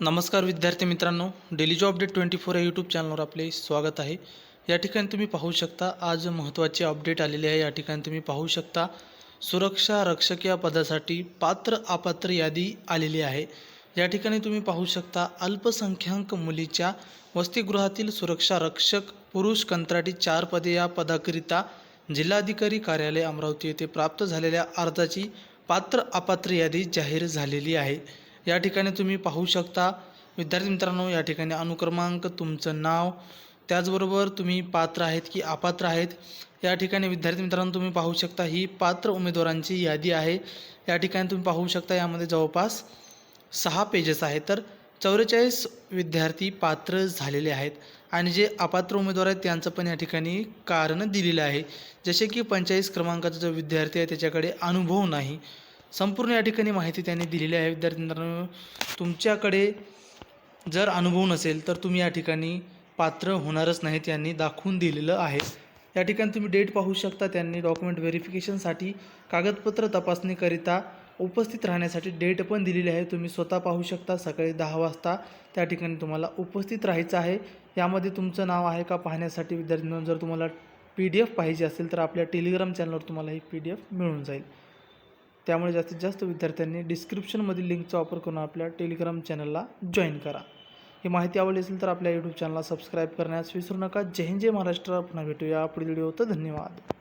नमस्कार विद्यार्थी मित्रांनो daily job update twenty four या यूट्यूब चॅनलवर आपले स्वागत आहे. या ठिकाणी तुम्ही पाहू शकता आज महत्त्वाचे अपडेट आलेले आहे. या ठिकाणी तुम्ही पाहू शकता सुरक्षा रक्षक या पदासाठी पात्र अपात्र यादी आलेली आहे. या ठिकाणी तुम्ही पाहू शकता अल्पसंख्याक मुलीच्या वसतिगृहातील सुरक्षा रक्षक पुरुष कंत्राटी चार पदे या पदाकरिता जिल्हाधिकारी कार्यालय अमरावती येथे प्राप्त झालेल्या अर्जाची पात्र अपात्र यादी जाहीर झालेली आहे. या ठिकाणी तुम्ही पाहू शकता विद्यार्थी मित्रांनो या ठिकाणी अनुक्रमांक तुमचं नाव. त्याचबरोबर तुम्ही पात्र आहेत की अपात्र आहेत या ठिकाणी विद्यार्थी मित्रांनो तुम्ही पाहू शकता ही पात्र उमेदवारांची यादी आहे. या ठिकाणी तुम्ही पाहू शकता यामध्ये जवळपास सहा पेजेस आहेत. तर चौवेचाळीस विद्यार्थी पात्र झालेले आहेत आणि जे अपात्र उमेदवार आहेत त्यांचं पण या ठिकाणी कारण दिलेलं आहे. जसे की पंचेचाळीस क्रमांकाचा जो विद्यार्थी आहे त्याच्याकडे अनुभव नाही. संपूर्ण या ठिकाणी माहिती त्यांनी दिलेली आहे. विद्यार्थी मित्रांनो तुमच्याकडे जर अनुभव नसेल तर तुम्ही या ठिकाणी पात्र होणारच नाही त्यांनी दाखवून दिलेलं आहे. या ठिकाणी तुम्ही डेट पाहू शकता त्यांनी डॉक्युमेंट व्हेरिफिकेशनसाठी कागदपत्र तपासणीकरिता उपस्थित राहण्यासाठी डेट पण दिलेली आहे. तुम्ही स्वतः पाहू शकता सकाळी दहा वाजता त्या ठिकाणी तुम्हाला उपस्थित राहायचं आहे. यामध्ये तुमचं नाव आहे का पाहण्यासाठी विद्यार्थ्यांना जर तुम्हाला पी डी एफ पाहिजे असेल तर आपल्या टेलिग्राम चॅनलवर तुम्हाला ही पी डी एफ मिळून जाईल. त्यामुळे जास्तीत जास्त विद्यार्थ्यांनी डिस्क्रिप्शनमधील लिंकचा वापर करून आपल्या टेलिग्राम चॅनलला जॉईन करा. ही माहिती आवडली असेल तर आपल्या यूट्यूब चॅनलला सबस्क्राईब करण्यास विसरू नका. जय हिंद जय महाराष्ट्र. पुन्हा भेटूया पुढील व्हिडिओ तर धन्यवाद.